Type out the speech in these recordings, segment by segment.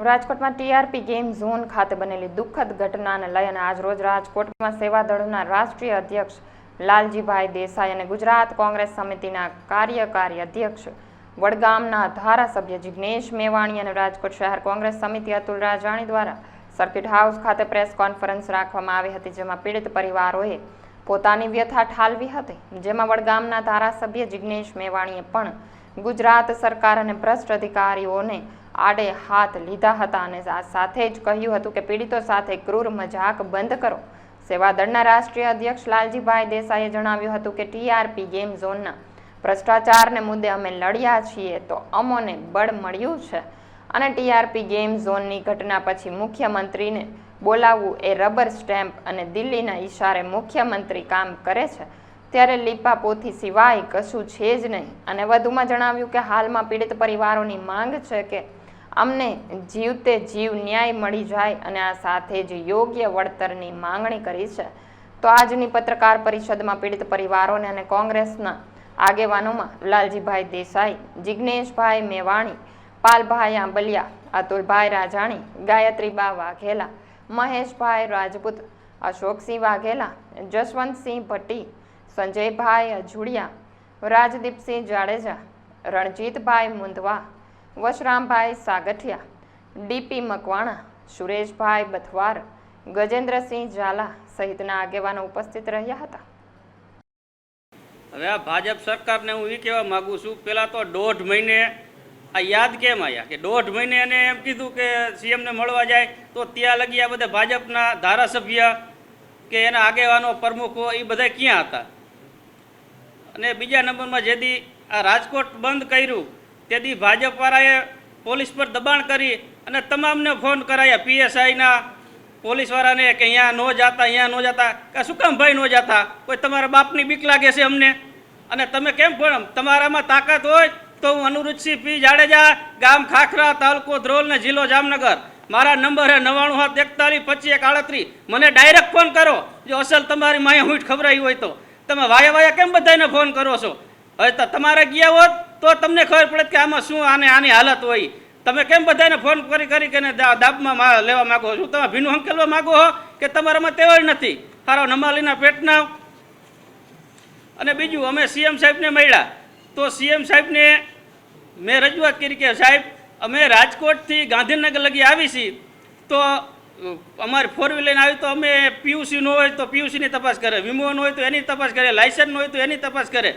રાજકોટમાં TRP game zone ખાતે બનેલી દુઃખદ ઘટનાને લઈને આજરોજ રાજકોટમાં સેવાદળના રાષ્ટ્રીય અધ્યક્ષ લાલજીભાઈ દેસાઈ અને ગુજરાત કોંગ્રેસ સમિતિના કાર્યકારી અધ્યક્ષ વડગામના ધારાસભ્ય જિગ્નેશ મેવાણી અને રાજકોટ શહેર કોંગ્રેસ સમિતિ અતુલ રાજાણી દ્વારા સર્કિટ હાઉસ ખાતે પ્રેસ કોન્ફરન્સ રાખવામાં આવી હતી, જેમાં પીડિત પરિવારોએ પોતાની વ્યથા ઠાલવી હતી. જેમાં વડગામના ધારાસભ્ય જિગ્નેશ મેવાણીએ પણ ગુજરાત સરકાર અને ભ્રષ્ટ અધિકારીઓને આડે હાથ લીધા હતા અને સાથે જ કહ્યું હતું કે પીડિતો સાથે ક્રૂર મજાક બંધ કરો. સેવાદળના રાષ્ટ્રીય અધ્યક્ષ લાલજીભાઈ દેસાઈએ જણાવ્યું હતું કે ટીઆરપી ગેમ ઝોનના ભ્રષ્ટાચારને મુદ્દે અમે લડ્યા છીએ તો અમોને બળ મળ્યું છે. અને ટીઆરપી ગેમ ઝોનની ઘટના પછી મુખ્યમંત્રીને બોલાવવું એ રબર સ્ટેમ્પ અને દિલ્હીના ઈશારે મુખ્યમંત્રી કામ કરે છે. ત્યારે લીપાપોથી સિવાય કશું છે જ નહીં. અને વધુમાં જણાવ્યું કે હાલમાં પીડિત પરિવારોની માંગ છે કે અમને જીવતે જીવ ન્યાય મળી જાય અને આ સાથે જ યોગ્ય વળતરની માંગણી કરી છે. તો આજની પત્રકાર પરિષદમાં પીડિત પરિવારોને અને કોંગ્રેસના આગેવાનોમાં લાલજીભાઈ દેસાઈ, જિગ્નેશભાઈ મેવાણી, પાલભાઈ આંબલિયા, અતુલભાઈ રાજાણી, ગાયત્રીબા વાઘેલા, મહેશભાઈ રાજપૂત, અશોકસિંહ વાઘેલા, જસવંતસિંહ ભટ્ટી, સંજયભાઈ અજુડિયા, રાજદીપસિંહ જાડેજા, રણજીતભાઈ મુંદવા વશરામભાઈ સાગઠિયા, ડીપી મકવાણા, સુરેશભાઈ બથવાર, ગજેન્દ્રસિંહ ઝાલા સહિતના આગેવાનો ઉપસ્થિત રહ્યા હતા. હવે આ ભાજપ સરકારને હું એ કહેવા માગું છું પહેલાં તો દોઢ મહિને આ યાદ કેમ આવ્યા કે દોઢ મહિને એને એમ કીધું કે સીએમને મળવા જાય, તો ત્યાં લગી આ બધા ભાજપના ધારાસભ્ય કે એના આગેવાનો, પ્રમુખો એ બધા ક્યાં હતા? અને બીજા નંબરમાં જેથી આ રાજકોટ બંધ કર્યું તેથી ભાજપવાળાએ પોલીસ પર દબાણ કરી અને તમામને ફોન કરાયા પીએસઆઈના. પોલીસવાળાને કે અહીંયા ન જતા, અહીંયા ન જતા. કે શું કામ ભાઈ ન જતા? કોઈ તમારા બાપની બીક લાગે છે અમને? અને તમે કેમ ફોન? તમારામાં તાકાત હોય તો હું અનુરુચિ પી. જાડેજા, ગામ ખાખરા, તાલુકો ધ્રોલ ને જિલ્લો જામનગર. મારા નંબર હે નવ્વાણું હાથ એકતાલીસ, પચીસ એક આડત્રીસ. મને ડાયરેક્ટ ફોન કરો. જો અસલ તમારી માયા હુંઠ ખબરાઈ હોય તો. તમે વાયા વાયા કેમ બધાને ફોન કરો છો? હવે તમારે ગયા હોત તો તમને ખબર પડે કે આમાં શું આને આની હાલત હોય. તમે કેમ બધાને ફોન કરી કરી કે દાબમાં લેવા માગો છો? તમે ભીનું હંકેલવા માગો હો કે તમારામાં તેવડ નથી? હારો નમાલીના પેટના અને બીજું, અમે સીએમ સાહેબને મળ્યા. તો સીએમ સાહેબને મેં રજૂઆત કરી કે, સાહેબ, અમે રાજકોટથી ગાંધીનગર લગી આવી છીએ. તો અમારી ફોર વ્હીલર આવી તો અમે પીયુસી નો હોય તો પીયુસીની તપાસ કરે. વીમો નો હોય તો એની તપાસ કરે. લાયસન્સ નો હોય તો એની તપાસ કરે.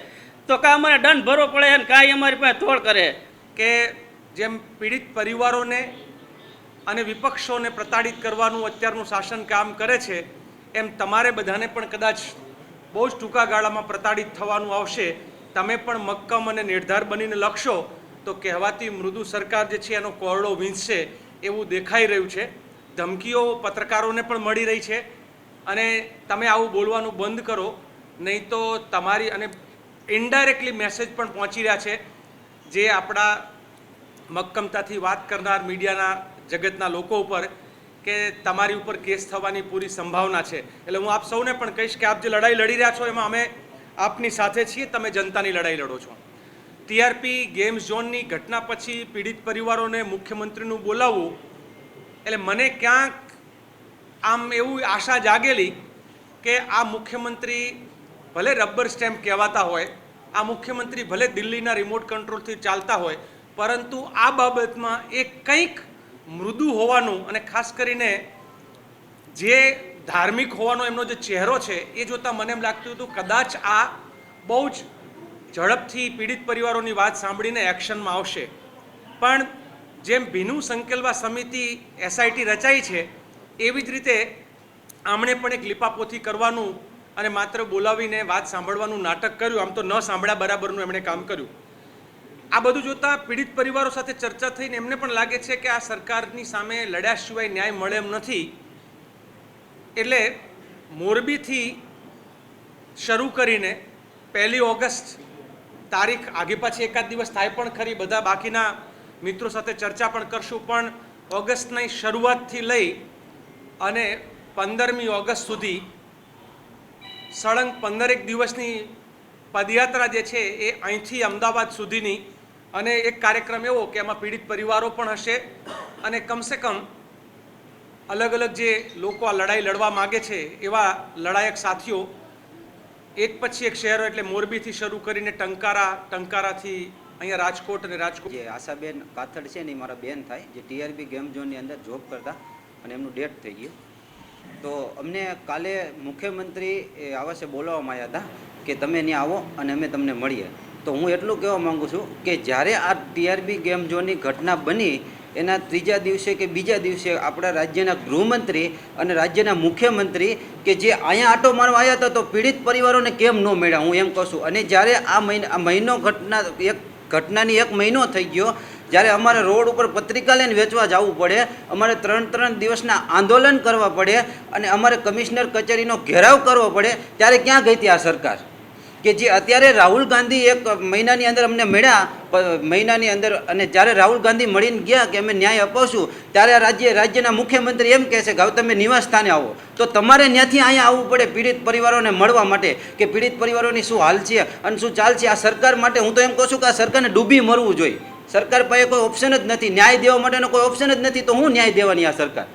તો કાં અમારે દંડ ભરવો પડે અને કાંઈ અમારી પાસે તોડ કરે? કે જેમ પીડિત પરિવારોને અને વિપક્ષોને પ્રતાડિત કરવાનું અત્યારનું શાસન કામ કરે છે, એમ તમારે બધાને પણ કદાચ બહુ જ ટૂંકા ગાળામાં પ્રતાડિત થવાનું આવશે. તમે પણ મક્કમ અને નિર્ધાર બનીને લખશો, તો કહેવાતી મૃદુ સરકાર જે છે એનો કોરડો વીંચશે એવું દેખાઈ રહ્યું છે. ધમકીઓ પત્રકારોને પણ મળી રહી છે. અને તમે આવું બોલવાનું બંધ કરો, નહીં તો તમારી અને ઇનડાયરેક્ટલી મેસેજ પણ પહોંચી રહ્યા છે, જે આપણા મક્કમતાથી વાત કરનાર મીડિયાના જગતના લોકો ઉપર કે તમારી ઉપર કેસ થવાની પૂરી સંભાવના છે. એટલે હું આપ સૌને પણ કહીશ કે આપ જે લડાઈ લડી રહ્યા છો, એમાં અમે આપની સાથે છીએ, તમે જનતાની લડાઈ લડો છો. ટીઆરપી ગેમ ઝોનની ઘટના પછી પીડિત પરિવારોને મુખ્યમંત્રીનું બોલાવવું, એટલે મને ક્યાંક આમ એવું આશા જાગેલી કે આ મુખ્યમંત્રી ભલે રબર સ્ટેમ્પ કહેવાતા હોય, આ મુખ્યમંત્રી ભલે દિલ્હીના રિમોટ કંટ્રોલથી ચાલતા હોય, પરંતુ આ બાબતમાં એ કંઈક મૃદુ હોવાનું અને ખાસ કરીને જે ધાર્મિક હોવાનો એમનો જે ચહેરો છે, એ જોતાં મને એમ લાગતું હતું, કદાચ આ બહુ જ ઝડપથી પીડિત પરિવારોની વાત સાંભળીને એક્શનમાં આવશે. પણ જેમ ભીનું સંકેલવા સમિતિ એસઆઈટી રચાઈ છે, એવી જ રીતે આમણે પણ એક લિપાપોથી કરવાનું અને માત્ર બોલાવીને વાત સાંભળવાનું નાટક કર્યું, આમ તો ન સાંભળ્યા બરાબરનું એમણે કામ કર્યું. આ બધું જોતાં પીડિત પરિવારો સાથે ચર્ચા થઈને એમને પણ લાગે છે કે આ સરકારની સામે લડ્યા સિવાય ન્યાય મળે એમ નથી. એટલે મોરબીથી શરૂ કરીને પહેલી ઓગસ્ટ તારીખ, આગે પાછી એકાદ દિવસ થાય પણ ખરી, બધા બાકીના મિત્રો સાથે ચર્ચા પણ કરશું. પણ ઓગસ્ટની શરૂઆતથી લઈ અને પંદરમી ઓગસ્ટ સુધી સળંગ પંદરેક દિવસની પદયાત્રા જે છે એ અહીંથી અમદાવાદ સુધીની. અને એક કાર્યક્રમ એવો કે એમાં પીડિત પરિવારો પણ હશે. અને કમસે કમ અલગ અલગ જે લોકો આ લડાઈ લડવા માગે છે એવા લડાયક સાથીઓ, એક પછી એક શહેરો એટલે મોરબીથી શરૂ કરીને ટંકારા, ટંકારાથી અહીંયા રાજકોટ અને રાજકોટ. જે આશાબેન કાથડ છે ને એ મારા બેન થાય, જે ટીઆરબી ગેમ ઝોનની અંદર જોબ કરતા અને એમનું ડેથ થઈ ગયું. તો અમને કાલે મુખ્યમંત્રી એ આવાસે બોલાવવામાં આવ્યા હતા કે તમે ત્યાં આવો અને અમે તમને મળીએ. તો હું એટલું કહેવા માગું છું કે જ્યારે આ ટીઆરબી ગેમ ઝોનની ઘટના બની, એના ત્રીજા દિવસે કે બીજા દિવસે આપણા રાજ્યના ગૃહમંત્રી અને રાજ્યના મુખ્યમંત્રી કે જે અહીંયા આટો મારવા આવ્યા હતા તો પીડિત પરિવારોને કેમ ન મળ્યા? હું એમ કહું છું. અને જ્યારે આ મહિના, આ મહિનો ઘટના, એક ઘટનાની એક મહિનો થઈ ગયો જ્યારે અમારે રોડ ઉપર પત્રિકા લઈને વેચવા જવું પડે, અમારે ત્રણ ત્રણ દિવસના આંદોલન કરવા પડે અને અમારે કમિશનર કચેરીનો ઘેરાવ કરવો પડે, ત્યારે ક્યાં ગઈ હતી આ સરકાર? કે જે અત્યારે રાહુલ ગાંધી એક મહિનાની અંદર અમને મળ્યા મહિનાની અંદર અને જ્યારે રાહુલ ગાંધી મળીને ગયા કે અમે ન્યાય અપાવશું, ત્યારે રાજ્ય, રાજ્યના મુખ્યમંત્રી એમ કહે છે કે, હવે તમે નિવાસ સ્થાને આવો. તો તમારે ત્યાંથી અહીંયા આવવું પડે પીડિત પરિવારોને મળવા માટે, કે પીડિત પરિવારોની શું હાલ છે અને શું ચાલ છે? આ સરકાર માટે હું તો એમ કહું છું કે આ સરકારને ડૂબી મરવું જોઈએ. સરકાર પાસે કોઈ ઓપ્શન જ નથી. ન્યાય દેવા માટેનો કોઈ ઓપ્શન જ નથી, તો હું ન્યાય દેવાની આ સરકાર?